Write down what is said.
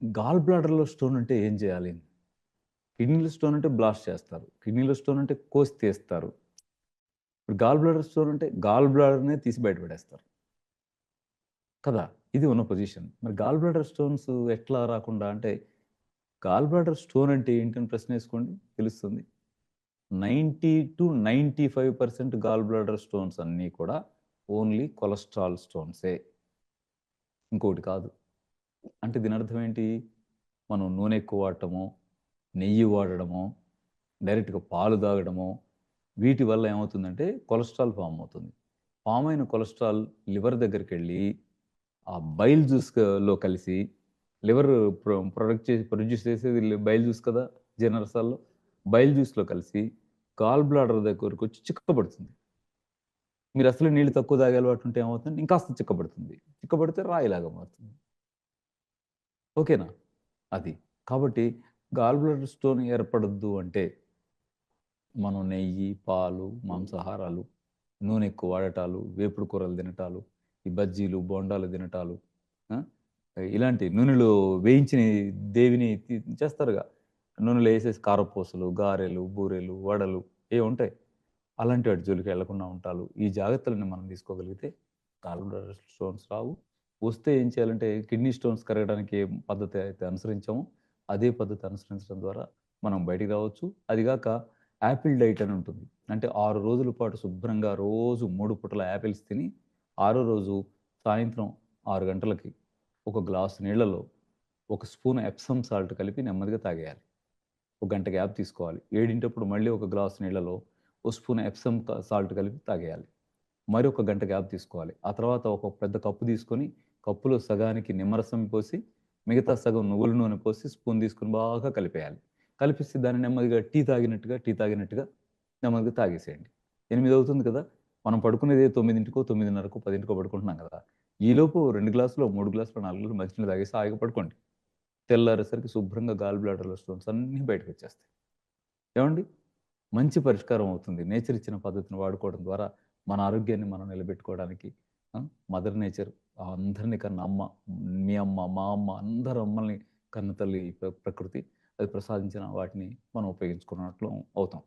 Gall బ్లాడర్‌లో stone అంటే ఏం చేయాలి? కిడ్నీలో స్టోన్ అంటే బ్లాస్ట్ చేస్తారు. కిడ్నీలో స్టోన్ అంటే కోసి తీస్తారు. ఇప్పుడు గాల్ బ్లాడర్ స్టోన్ అంటే గాల్ బ్లాడర్‌నే తీసి బయట పడేస్తారు. కదా! ఇది ఉన్న పొజిషన్. మరి గాల్ బ్లాడర్ స్టోన్స్ ఎట్లా రాకుండా అంటే గాల్ బ్లాడర్ స్టోన్ అంటే ఏంటని ప్రశ్నేసుకోండి తెలుస్తుంది. 90-95% గాల్ బ్లాడర్ స్టోన్స్ అన్నీ కూడా ఓన్లీ కొలెస్ట్రాల్ స్టోన్సే. ఇంకోటి కాదు. అంటే దీని అర్థం ఏంటి? మనం నూనె ఎక్కువ వాడటమో, నెయ్యి వాడడమో, డైరెక్ట్‌గా పాలు తాగడమో, వీటి వల్ల ఏమవుతుందంటే కొలెస్ట్రాల్ ఫామ్ అవుతుంది. ఫామ్ అయిన కొలెస్ట్రాల్ లివర్ దగ్గరికి వెళ్ళి ఆ బైల్ జ్యూస్‌లో కలిసి లివర్ ప్రొ ప్రొడక్ట్ చేసి ప్రొడ్యూస్ చేసేది బైల్ జ్యూస్ కదా! జీర్ణరసాల్లో. బైల్ జ్యూస్‌లో కలిసి కాల్ బ్లాడర్ దగ్గరకొచ్చి చిక్కబడుతుంది. మీరు అసలు నీళ్ళు తక్కువ తాగే అలవాటు ఉంటే ఏమవుతుంది? ఇంకాస్త చిక్కబడుతుంది. చిక్కబడితే రాయిలాగా మారుతుంది. ఓకేనా? అది. కాబట్టి గాల్ బ్లాడర్ స్టోన్ ఏర్పడద్దు అంటే మనం నెయ్యి, పాలు, మాంసాహారాలు, నూనె ఎక్కువ వాడటాలు, వేపుడు కూరలు తినటాలు, ఈ బజ్జీలు, బొండాలు తినటాలు, ఇలాంటి నూనెలో వేయించిన దేవిని చేస్తారుగా. నూనెలో వేసేసి కారపూసలు, గారెలు, బూరెలు, వడలు ఏ ఉంటాయి. అలాంటి వాటి జోలికి వెళ్ళకుండా ఉంటాలు. ఈ జాగ్రత్తలని మనం తీసుకోగలిగితే గాల్ స్టోన్స్ రావు. వస్తే ఏం చేయాలంటే కిడ్నీ స్టోన్స్ కరగడానికి ఏ పద్ధతి అయితే అనుసరించామో అదే పద్ధతి అనుసరించడం ద్వారా మనం బయటికి రావచ్చు. అదిగాక యాపిల్ డైట్ అని ఉంటుంది. అంటే ఆరు రోజుల పాటు శుభ్రంగా రోజు మూడు పూటల యాపిల్స్ తిని, ఆరో రోజు సాయంత్రం ఆరు గంటలకి ఒక గ్లాసు నీళ్ళలో ఒక స్పూన్ ఎప్సమ్ సాల్ట్ కలిపి నెమ్మదిగా తాగేయాలి. ఒక గంట గ్యాప్ తీసుకోవాలి. ఏడింటప్పుడు మళ్ళీ ఒక గ్లాసు నీళ్ళలో ఒక స్పూన్ ఎప్సమ్ సాల్ట్ కలిపి తాగేయాలి. మరొక గంట గ్యాప్ తీసుకోవాలి. ఆ తర్వాత ఒక పెద్ద కప్పు తీసుకొని కప్పులో సగానికి నిమ్మరసం పోసి, మిగతా సగం నువ్వుల నూనె పోసి స్పూన్ తీసుకొని బాగా కలిపేయాలి. కలిపిస్తే దాన్ని నెమ్మదిగా టీ తాగినట్టుగా, టీ తాగినట్టుగా నెమ్మదిగా తాగేసేయండి. ఎనిమిది అవుతుంది కదా! మనం పడుకునేది 9కో, 9:30కో, 10కో పడుకుంటున్నాం కదా! ఈలోపు రెండు గ్లాసులో, మూడు గ్లాసులో, నాలుగు గ్లాసులు మంచినీళ్ళు తాగేసి హాయిగా పడుకోండి. తెల్లారేసరికి శుభ్రంగా గాల్ బ్లాడర్‌లో స్టోన్స్ అన్నీ బయటకొచ్చేస్తాయి. ఏమండి మంచి పరిష్కారం అవుతుంది. నేచర్ ఇచ్చిన పద్ధతిని వాడుకోవడం ద్వారా మన ఆరోగ్యాన్ని మనం నిలబెట్టుకోవడానికి మదర్ నేచర్ అందరిని కన్న అమ్మ, మీ అమ్మ, మా అమ్మ అందరు అమ్మల్ని కన్న తల్లి ప్ర ప్రకృతి. అది ప్రసాదించిన వాటిని మనం ఉపయోగించుకున్నట్లు అవుతాం.